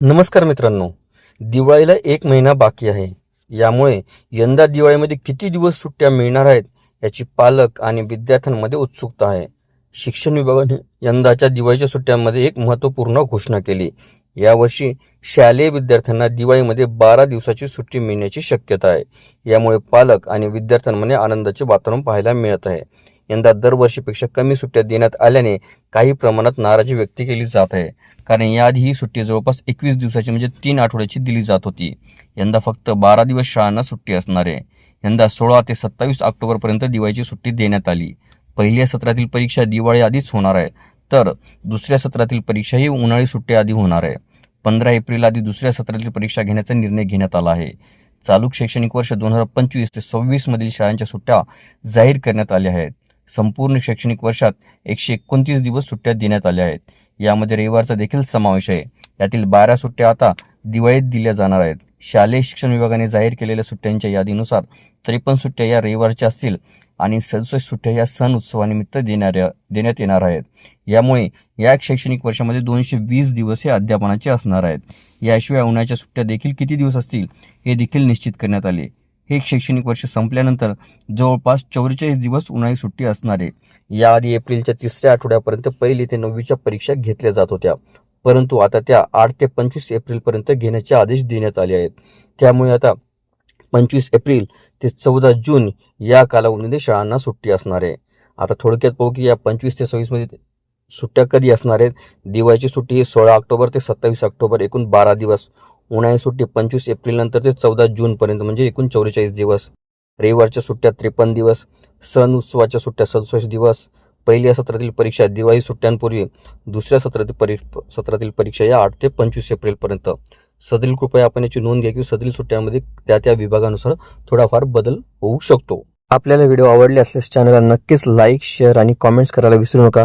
नमस्कार मित्रांनो दिवाळीला एक महिना बाकी आहे. यामुळे यंदा दिवाळीमध्ये किती दिवस सुट्ट्या मिळणार आहेत याची पालक आणि विद्यार्थ्यांमध्ये उत्सुकता आहे. शिक्षण विभागाने यंदाच्या दिवाळीच्या सुट्ट्यांमध्ये एक महत्त्वपूर्ण घोषणा केली. यावर्षी शालेय विद्यार्थ्यांना दिवाळीमध्ये बारा दिवसाची सुट्टी मिळण्याची शक्यता आहे. यामुळे पालक आणि विद्यार्थ्यांमध्ये आनंदाचे वातावरण पाहायला मिळत आहे. यंदा दरवर्षीपेक्षा कमी सुट्ट्या देण्यात आल्याने काही प्रमाणात नाराजी व्यक्त केली जात आहे. कारण याआधी ही सुट्टी जवळपास एकवीस दिवसाची म्हणजे तीन आठवड्याची दिली जात होती. यंदा फक्त बारा दिवस शाळांना सुट्टी असणार आहे. यंदा सोळा ते सत्तावीस ऑक्टोबरपर्यंत दिवाळीची सुट्टी देण्यात आली. पहिल्या सत्रातील परीक्षा दिवाळी आधीच होणार आहे. तर दुसऱ्या सत्रातील परीक्षा ही उन्हाळी सुट्टी आधी होणार आहे. पंधरा एप्रिल आधी दुसऱ्या सत्रातील परीक्षा घेण्याचा निर्णय घेण्यात आला आहे. चालू शैक्षणिक वर्ष दोन हजार पंचवीस ते सव्वीसमधील शाळांच्या सुट्ट्या जाहीर करण्यात आल्या आहेत. संपूर्ण शैक्षणिक वर्षात एकशे एकोणतीस दिवस सुट्ट्या देण्यात आल्या आहेत. यामध्ये रविवारचा देखील समावेश आहे. यातील बारा सुट्ट्या आता दिवाळीत दिल्या जाणार आहेत. शालेय शिक्षण विभागाने जाहीर केलेल्या सुट्ट्यांच्या यादीनुसार त्रेपन्न सुट्ट्या या रविवारच्या असतील आणि सदुसष्ट सुट्ट्या या सण उत्सवानिमित्त देणाऱ्या देण्यात येणार आहेत. यामुळे या शैक्षणिक वर्षामध्ये दोनशे वीस दिवस हे अध्यापनाचे असणार आहेत. याशिवाय उन्हाळ्याच्या सुट्ट्या देखील किती दिवस असतील हे देखील निश्चित करण्यात आले. हे शैक्षणिक वर्ष संपल्यानंतर जवळपास चौवेचाळीस दिवस उन्हाळी सुट्टी असणार आहे. याआधी एप्रिलच्या तिसऱ्या आठवड्यापर्यंत पहिली ते नववीच्या परीक्षा घेतल्या जात होत्या. परंतु आता त्या आठ ते पंचवीस एप्रिलपर्यंत घेण्याचे आदेश देण्यात आले आहेत. त्यामुळे आता पंचवीस एप्रिल ते चौदा जून या कालावधीमध्ये शाळांना सुट्टी असणार आहे. आता थोडक्यात पाहू की या पंचवीस ते सव्वीसमध्ये सुट्ट्या कधी असणार आहेत? दिवाळीची सुट्टी ही सोळा ऑक्टोबर ते सत्तावीस ऑक्टोबर एकूण बारा दिवस. उन्हाळी सुट्टी पंचवीस एप्रिल नंतर ते चौदा जूनपर्यंत म्हणजे एकूण चौवेचाळीस दिवस. रविवारच्या सुट्ट्या त्रेपन्न दिवस सण उत्सवाच्या सुट्ट्या सदुसष्ट दिवस पहिल्या सत्रातील परीक्षा दिवाळी सुट्ट्यांपूर्वी दुसऱ्या सत्रातील परी सत्रातील परीक्षा या आठ ते पंचवीस एप्रिलपर्यंत सदरील कृपया आपण याची नोंद घ्या की सदरील सुट्ट्यांमध्ये त्या त्या विभागानुसार थोडाफार बदल होऊ शकतो. आपल्याला व्हिडिओ आवडले असल्यास चॅनलला नक्कीच लाईक शेअर आणि कॉमेंट्स करायला विसरू नका.